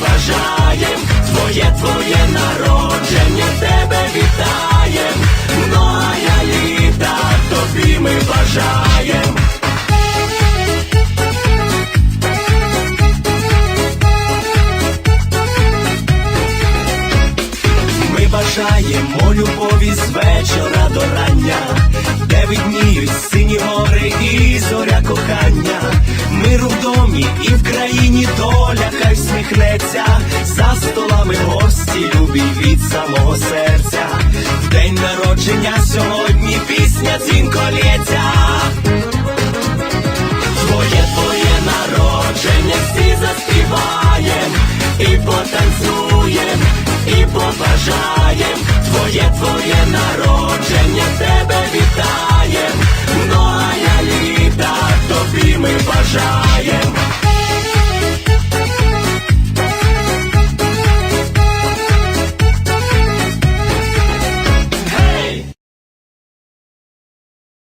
і побажаєм, твоє, твоє народження тебе вітаєм, многая літа тобі ми бажаєм. Ми бажаємо любові з вечора до рання, де видніють сині гори і зоря кохання, миру в домі і в країні доля хай за столами гості любі від самого серця. В день народження сьогодні пісня дзвінко лється. Твоє, твоє народження всі заспіваєм, і потанцюєм, і побажаєм, твоє, твоє народження тебе вітаєм,